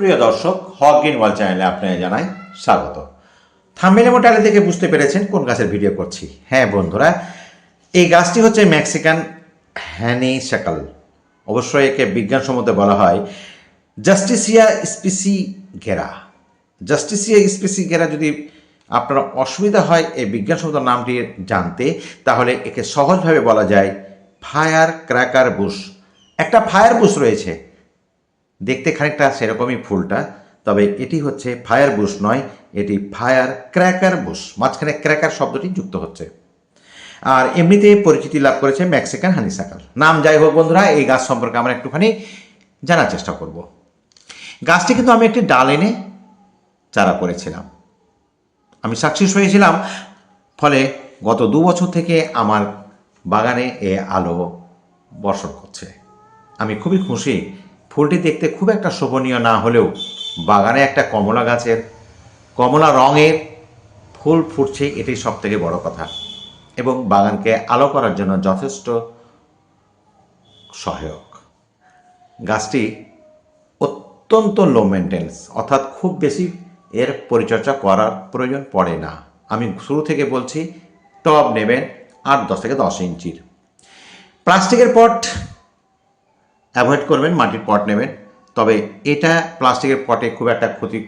সুপ্রিয় দর্শক, হক গ্রিন ওয়াল চ্যানেলে আপনাকে জানাই স্বাগত। থাম্বেলে মোটালে দেখে বুঝতে পেরেছেন কোন গাছের ভিডিও করছি। হ্যাঁ বন্ধুরা, এই গাছটি হচ্ছে মেক্সিকান হ্যানি শাকাল অবশ্যই একে বিজ্ঞানসম্মত বলা হয় Justicia spicigera Justicia spicigera যদি আপনার অসুবিধা হয় এই বিজ্ঞানসম্মত নামটি জানতে, তাহলে একে সহজভাবে বলা যায় ফায়ার ক্র্যাকার বুশ। একটা ফায়ার বুশ রয়েছে দেখতে খানিকটা সেরকমই ফুলটা, তবে এটি হচ্ছে ফায়ার বুশ নয়, এটি ফায়ার ক্র্যাকার বুশ। মাঝখানে ক্র্যাকার শব্দটি যুক্ত হচ্ছে। আর এমনিতে পরিচিতি লাভ করেছে মেক্সিকান হানিসাকাল নাম যাই হোক বন্ধুরা, এই গাছ সম্পর্কে আমরা একটুখানি জানার চেষ্টা করব। গাছটি কিন্তু আমি একটি ডাল এনে চারা করেছিলাম। আমি সাকসেস হয়েছিলাম, ফলে গত দু বছর থেকে আমার বাগানে এ আলো বর্ষণ করছে। আমি খুবই খুশি ফুলটি দেখতে খুব একটা শোভনীয় না হলেও বাগানে একটা কমলা গাছের, কমলা রঙের ফুল ফুটছে এটি সব থেকে বড় কথা এবং বাগানকে আলো করার জন্য যথেষ্ট সহায়ক। গাছটি অত্যন্ত লো মেনটেন্স অর্থাৎ খুব বেশি এর পরিচর্যা করার প্রয়োজন পড়ে না। আমি শুরু থেকে বলছি, টব নেবেন আট দশ থেকে দশ ইঞ্চির। প্লাস্টিকের পট অ্যাভয়েড করবেন, মাটির পট নেবেন। তবে এটা প্লাস্টিকের পটে খুব একটা ক্ষতি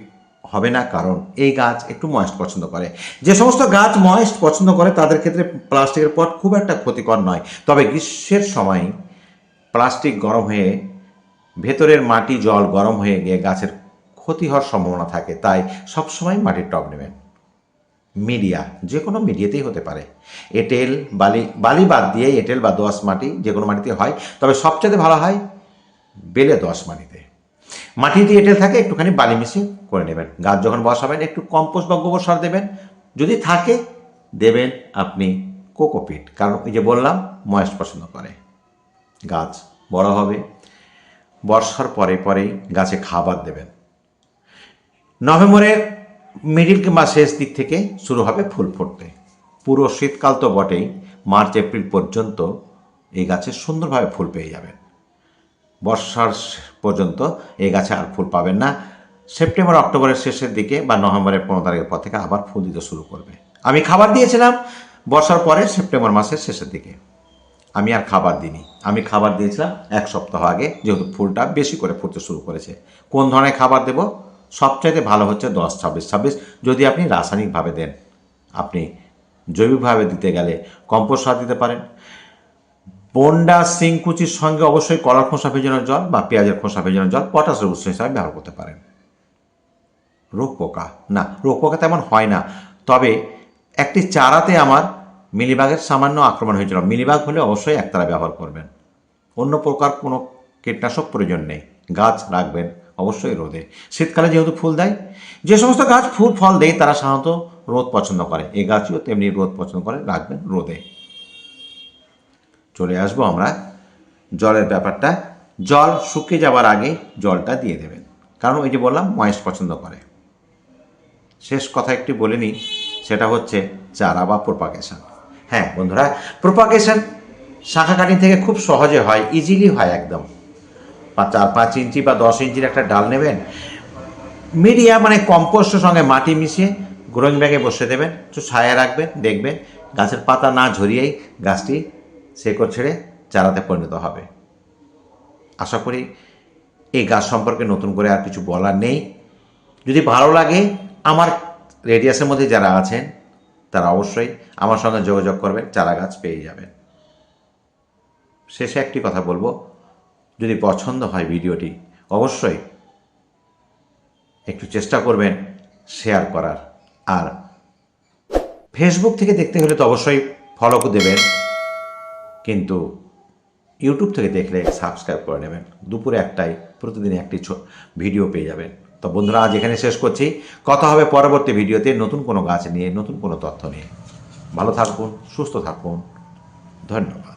হবে না, কারণ এই গাছ একটু ময়েস্ট পছন্দ করে। যে সমস্ত গাছ ময়েস্ট পছন্দ করে, তাদের ক্ষেত্রে প্লাস্টিকের পট খুব একটা ক্ষতিকর নয়। তবে গ্রীষ্মের সময় প্লাস্টিক গরম হয়ে, ভেতরের মাটি জল গরম হয়ে গিয়ে গাছের ক্ষতি হওয়ার সম্ভাবনা থাকে। তাই সবসময় মাটির টব নেবেন। মিডিয়া যে কোনো মিডিয়াতেই হতে পারে। এঁটেল, বালি বালি বাদ দিয়ে এঁটেল বা দোয়াশ মাটি যে কোনো মাটিতে হয়, তবে সবচেয়ে ভালো হয় বেলে দোয়াশ মাটিতে। মাটিতে এঁটেল থাকে, একটুখানি বালি মিশিয়ে করে নেবেন। গাছ যখন বসাবেন, একটু কম্পোস্ট বা গোবর সার দেবেন। যদি থাকে, দেবেন আপনি কোকোপিট, কারণ এই যে বললাম ময়েস্ট পছন্দ করে। গাছ বড় হবে, বর্ষার পরে পরেই গাছে খাবার দেবেন। নভেম্বরের মিডিল কিংবা শেষ দিক থেকে শুরু হবে ফুল ফুটতে। পুরো শীতকাল তো বটেই, মার্চ, এপ্রিল পর্যন্ত এই গাছে সুন্দরভাবে ফুল পেয়ে যাবেন। বর্ষার পর্যন্ত এই গাছে আর ফুল পাবেন না। সেপ্টেম্বর, অক্টোবরের শেষের দিকে বা নভেম্বরের পনেরো তারিখের পর থেকে আবার ফুল দিতে শুরু করবে। আমি খাবার দিয়েছিলাম বর্ষার পরে সেপ্টেম্বর মাসের শেষের দিকে। আমি আর খাবার দিইনি। আমি খাবার দিয়েছিলাম এক সপ্তাহ আগে, যেহেতু ফুলটা বেশি করে ফুটতে শুরু করেছে। কোন ধরনের খাবার দেব? সবচাইতে ভালো হচ্ছে দশ, ছাব্বিশ। ছাব্বিশ যদি আপনি রাসায়নিকভাবে দেন, আপনি জৈবিকভাবে দিতে গেলে কম্পোস্ট সার দিতে পারেন। বন্ডা সিংকুচির সঙ্গে অবশ্যই কলার খোসা ভেজানোর জল বা পেঁয়াজের খোসা ভেজানোর জল পটাশের উৎস হিসাবে ব্যবহার করতে পারেন। রোগ পোকা? না, রোগ পোকা তেমন হয় না। তবে একটি চারাতে আমার মিলিবাগের সামান্য আক্রমণ হয়েছিল। মিলিবাগ হলে অবশ্যই একতারা ব্যবহার করবেন। অন্য প্রকার কোনো কীটনাশক প্রয়োজন নেই। গাছ রাখবেন। অবশ্যই রোদে। শীতকালে যেহেতু ফুল দেয়, যে সমস্ত গাছ ফুল, ফল দেয়, তারা সাধারণত রোদ পছন্দ করে। এই গাছও তেমনি রোদ পছন্দ করে, রাখবেন রোদে। চলে আসব আমরা জলের ব্যাপারটা। জল শুকিয়ে যাওয়ার আগে জলটা দিয়ে দেবেন। কারণ ওই যে বললাম ময়েস্ট পছন্দ করে। শেষ কথা একটি বলে নিই, সেটা হচ্ছে চারা বা প্রোপাগেশন হ্যাঁ বন্ধুরা প্রোপাগেশন শাখা কাটিং থেকে খুব সহজে হয় ইজিলি হয় একদম। চার পাঁচ ইঞ্চি বা দশ ইঞ্চির একটা ডাল নেবেন। মিডিয়া মানে কম্পোস্টের সঙ্গে মাটি মিশিয়ে গ্রোয়িং ব্যাগে বসে দেবেন, একটু ছায়া রাখবেন, দেখবেন গাছের পাতা না ঝরিয়েই গাছটি শেকড় ছেড়ে চারাতে পরিণত হবে। আশা করি এই গাছ সম্পর্কে নতুন করে আর কিছু বলার নেই। যদি ভালো লাগে আমার রেডিয়াসের মধ্যে যারা আছেন, তারা অবশ্যই আমার সঙ্গে যোগাযোগ করবেন চারা গাছ পেয়ে যাবেন। শেষে একটি কথা বলব যদি পছন্দ হয় ভিডিওটি, অবশ্যই একটু চেষ্টা করবেন শেয়ার করার। আর ফেসবুক থেকে দেখতে হলে তো অবশ্যই ফলো দেবেন, কিন্তু ইউটিউব থেকে দেখলে সাবস্ক্রাইব করে নেবেন। দুপুরে একটাই প্রতিদিন একটি ভিডিও পেয়ে যাবেন। তো বন্ধুরা, আজ এখানে শেষ করছি। কথা হবে পরবর্তী ভিডিওতে নতুন কোনো গাছ নিয়ে, নতুন কোনো তথ্য নিয়ে। ভালো থাকুন, সুস্থ থাকুন। ধন্যবাদ।